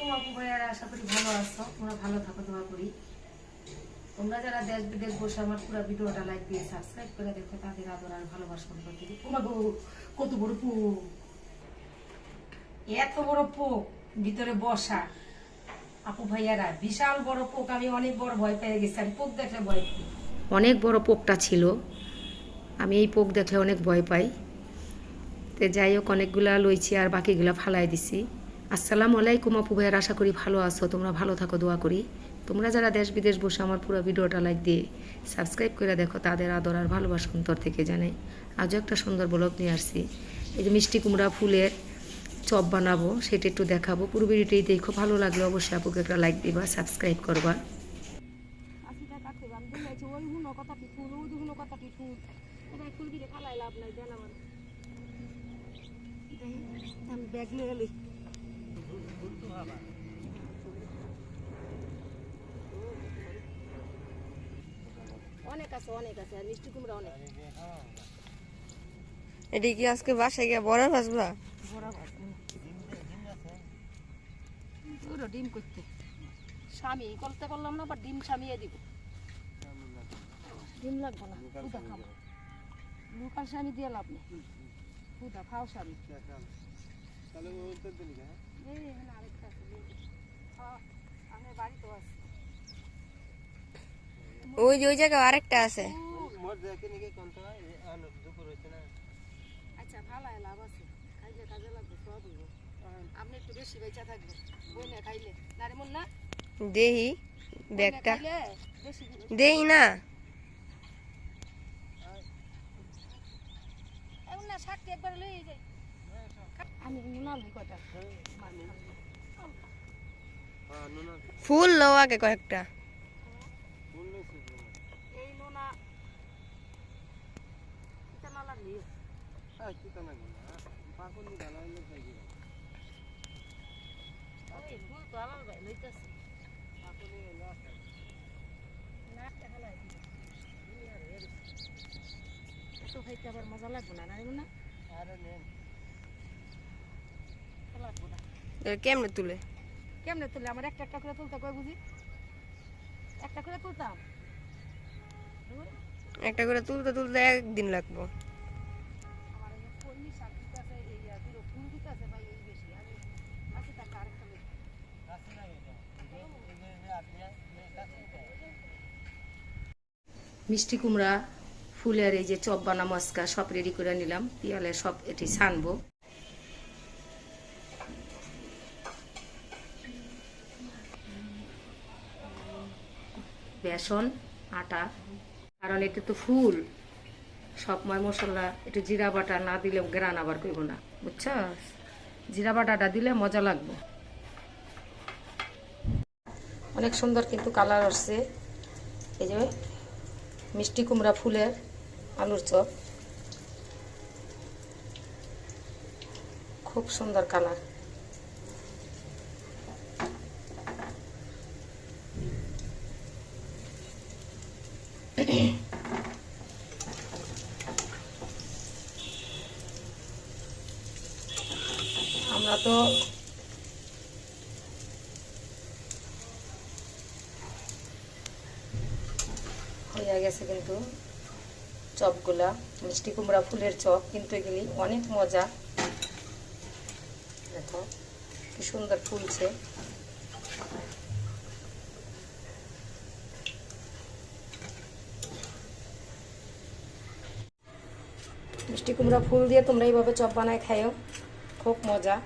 আলাইকুম আপু ভাইয়ারা, আশা করি ভালো আছো। তোমরা ভালো থাকো, দোয়া করি। তোমরা যারা দেশ বিদেশ বসে আমার পুরো ভিডিওটা লাইক দিয়ে সাবস্ক্রাইব করে দেখো, তাদের আদর আর ভালোবাসা করতে তোমার কত বড় পোক এত বড় পোক ভিতরে বসা। আপু ভাইয়ারা, বিশাল বড় পোক, আমি অনেক বড় ভয় পেয়ে গেছি, আমি পোক দেখলে ভয় অনেক বড় পোকটা ছিল, আমি এই পোক দেখলে অনেক ভয় পাই। তো যাই হোক, অনেকগুলা লইছি আর বাকিগুলা ফালাই দিছি। আসসালামু আলাইকুম আপু ভাইয়ের আশা করি ভালো আছো। তোমরা ভালো থাকো দোয়া করি। তোমরা যারা দেশ বিদেশ বসে আমার পুরো ভিডিওটা লাইক দিয়ে সাবস্ক্রাইব করে দেখো তাদের আদর আর ভালোবাসা অন্তর থেকে জানাই। আজও একটা সুন্দর ব্লগ নিয়ে আসছি। এই যে মিষ্টি কুমড়া ফুলের চপ বানাবো সেটা একটু দেখাবো। পুরো ভিডিওটাই দেখো ভালো লাগলে অবশ্যই আপুকে একটা লাইক দিবা সাবস্ক্রাইব করবা। আশিটা কাটতে আমি দিলাইছি ওই হুনো কথাটি ফুল ওই হুনো কথাটি ফুল এটা ফুল দিয়ে ফালাই লাভ নাই দেন আমার আমি ব্যাগ নিয়ে গেলি অনেক আছে অনেক আছে আর মিষ্টি কুমড়া অনেক। এটা কি আজকে বাসায় গিয়ে বড় ভাজবা? বড় ভাত ডিম করতে। স্বামী করতে পারলাম না বা ডিম স্বামিয়ে দিব। ডিম লাগবে না খুদা খাব। লোকাল স্বামী দিয়ে লাভ নেই। খুদা খাও স্বামী। এই এখানে আরেকটা আছে, আমার বাড়িতেও আছে। ওই যে ওই জায়গায় আরেকটা আছে আচ্ছা ভালো লাভ আছে খাইলে কাজে লাগবে সব হইব আপনি একটু বেশি বেচা থাকবে বই না খাইলে না রে মন না দেহি বই না ব্যাগটা খাইলে বেশি দিবে। দেহি না এমন না শাকটি একবার নুনা। এই নুনা এটা না লাগলি ওই ফুল তো আলাল ভাই লইতাছে। না একটা হালাই এত খাইতে আবার মজা লাগবে না না না লাগবে না। কেমনে তুলে? কেমনে তুলে আমার একটা একটা করে তুলতে কয় বুঝি? একটা করে তুলতাম? একটা করে তুলতে তুলতে একদিন লাগবো। মিষ্টি কুমড়া, ফুলের এই যে চপ বানা মস্কা সব রেডি করে নিলাম পিয়ালে সব এটি ছানবো বেসন, আটা কারণ এটা তো ফুল। সব ময় মশলা একটু জিরা বাটা না দিলে গ্রান আবার করব না। বুঝছ জিরা বাটাটা দিলে মজা লাগবে। অনেক সুন্দর কিন্তু কালার আসছে। এই যে মিষ্টি কুমড়া ফুলের আলুর চপ। খুব সুন্দর কালার। আমরা তো হয়ে গেছে কিন্তু চপগুলা। মিষ্টি কুমড়া, ফুলের চপ কিন্তু এগুলি অনেক মজা। দেখো, কি সুন্দর ফুলছে। মিষ্টি কুমড়া ফুল দিয়ে তোমরা এইভাবে চপ বানায় খাইও। খুব মজা।